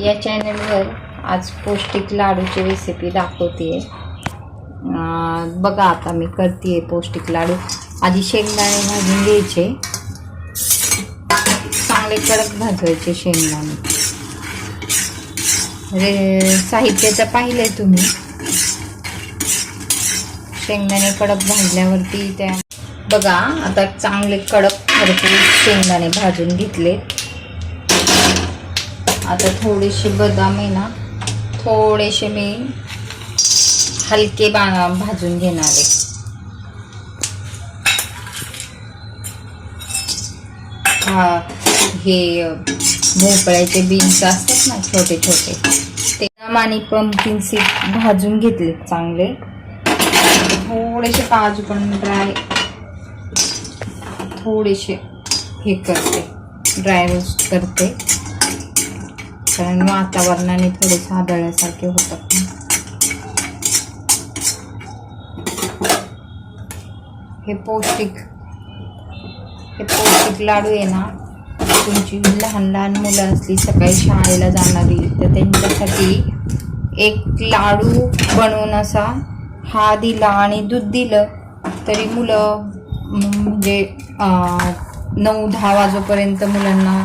या चॅनलवर आज पौष्टिक लाडूची रेसिपी दाखवते बघा आता मी करते पौष्टिक लाडू. आधी शेंगदाणे भाजून घ्यायचे. चांगले कडक भाजवायचे शेंगदाणे. रे साहित्याचं पाहिलंय तुम्ही. शेंगदाणे कडक भाजल्यावरती त्या बघा आता चांगले कडक भरपूर शेंगदाणे भाजून घेतले आता थोडेसे बदाम आहे ना थोडेसे मी हलके बा भाजून घेणार आहे. हा हे भोपळ्याचे बीन्स असतात ना छोटे छोटे ते आणि पंपकिन सीड भाजून घेतले चांगले. थोडेसे काजू पण ड्राय थोडेसे हे करते ड्राय रोस्ट करते. कारण वातावरणाने थोडेसे आदळल्यासारखे होतात. हे पौष्टिक हे पौष्टिक लाडू आहे ना तुमची लहान लहान मुलं असली सकाळी शाळेला जाणारी तर त्यांच्यासाठी एक लाडू बनवून असा हा दिला आणि दूध दिलं तरी मुलं म्हणजे अं, नऊ दहा वाजेपर्यंत मुलांना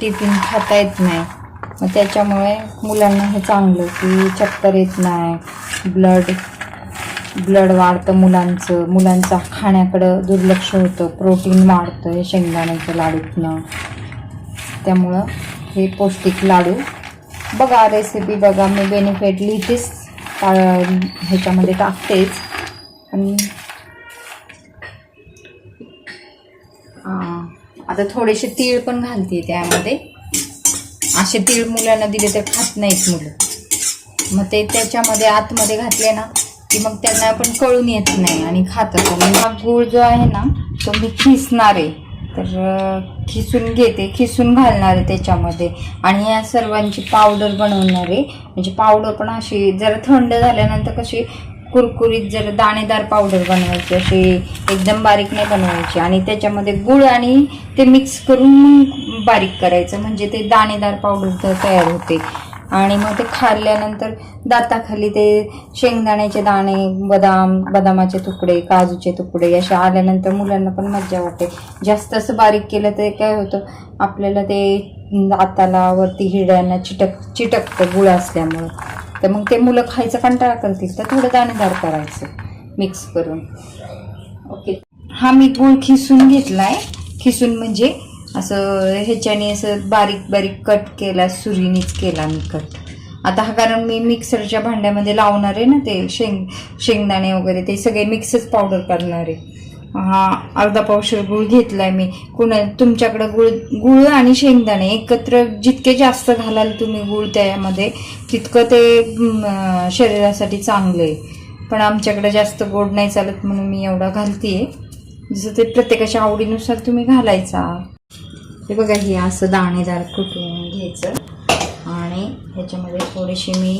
टिफिन खाता येत नाही. मग त्याच्यामुळे मुलांना हे चांगलं की चक्कर येत नाही. ब्लड ब्लड वाढतं मुलांचं. मुलांचं खाण्याकडं दुर्लक्ष होतं. प्रोटीन वाढतं हे शेंगदाण्याच्या लाडूतनं. त्यामुळं हे पौष्टिक लाडू बघा रेसिपी बघा. मी बेनिफिट लिहितेच. ह्याच्यामध्ये टाकतेच. पण आता थोडेसे तीळ पण घालते त्यामध्ये. असे तीळ मुलांना दिले तर खात नाहीत मुलं. मग ते त्याच्यामध्ये आतमध्ये घातले ना की मग त्यांना पण कळून येत नाही आणि खातात. आणि हा गूळ जो आहे ना तो मी खिसणार आहे. तर खिसून घेते खिसून घालणार आहे त्याच्यामध्ये. आणि या सर्वांची पावडर बनवणार आहे. म्हणजे पावडर पण अशी जरा थंड झाल्यानंतर कशी कुरकुरीत जर दाणेदार पावडर बनवायची अशी एकदम बारीक नाही बनवायची. आणि त्याच्यामध्ये गुळ आणि ते मिक्स करून बारीक करायचं. म्हणजे ते दाणेदार पावडर तयार होते. आणि मग ते खाल्ल्यानंतर दाताखाली ते शेंगदाण्याचे दाणे बदाम बदामाचे तुकडे काजूचे तुकडे असे आल्यानंतर मुलांना पण मज्जा वाटते. जास्त असं बारीक केलं तर काय होतं आपल्याला ते दाताला वरती हिड्यांना चिटक चिटकतं गुळ असल्यामुळं. तर मग ते मुलं खायचं कंटाळा करतील तर थोडं दाणेदार करायचं मिक्स करून. ओके हा मी गूळ खिसून घेतलाय. खिसून म्हणजे असं ह्याच्याने असं बारीक बारीक कट केला सुरीनीच केला मी कट आता हा कारण मी मिक्सरच्या भांड्यामध्ये लावणार आहे ना ते शेंग शेंगदाणे वगैरे ते सगळे मिक्सच पावडर करणार आहे. अर्धा पावशेर गुळ घेतलाय मी. कुणा तुमच्याकडं गुळ गुळ आणि शेंगदाणे एकत्र जितके जास्त घालाल तुम्ही गुळ त्यामध्ये तितकं ते शरीरासाठी चांगलं आहे. पण आमच्याकडे जास्त गोड नाही चालत म्हणून मी एवढा घालतीये. जसं ते प्रत्येकाच्या आवडीनुसार तुम्ही घालायचा. हे बघा हे असं दाणेदार कुटून घ्यायचं. आणि ह्याच्यामध्ये थोडीशी मी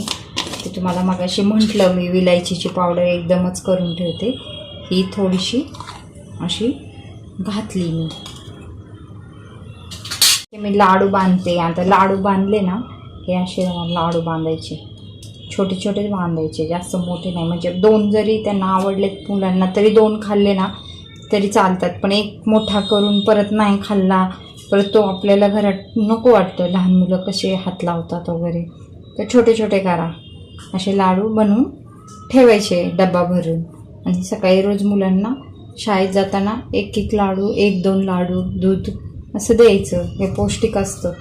ते तुम्हाला मगाशी म्हटलं मी विलायचीची पावडर एकदमच करून ठेवते. ही थोडीशी अशी घातली मी. मी लाडू बांधते. आता लाडू बांधले ना हे असे लाडू बांधायचे. छोटे छोटे बांधायचे जास्त मोठे नाही. म्हणजे दोन जरी त्यांना आवडलेत मुलांना तरी दोन खाल्ले ना तरी चालतात. पण एक मोठा करून परत नाही खाल्ला परत तो आपल्याला घरात नको वाटतं. लहान मुलं कसे हात लावतात वगैरे. तर छोटे छोटे करा. असे लाडू बनवून ठेवायचे डबा भरून. आणि सकाळी रोज मुलांना शाळेत जाताना एक एक लाडू एक दोन लाडू दूध असं द्यायचं. हे पौष्टिक असतं.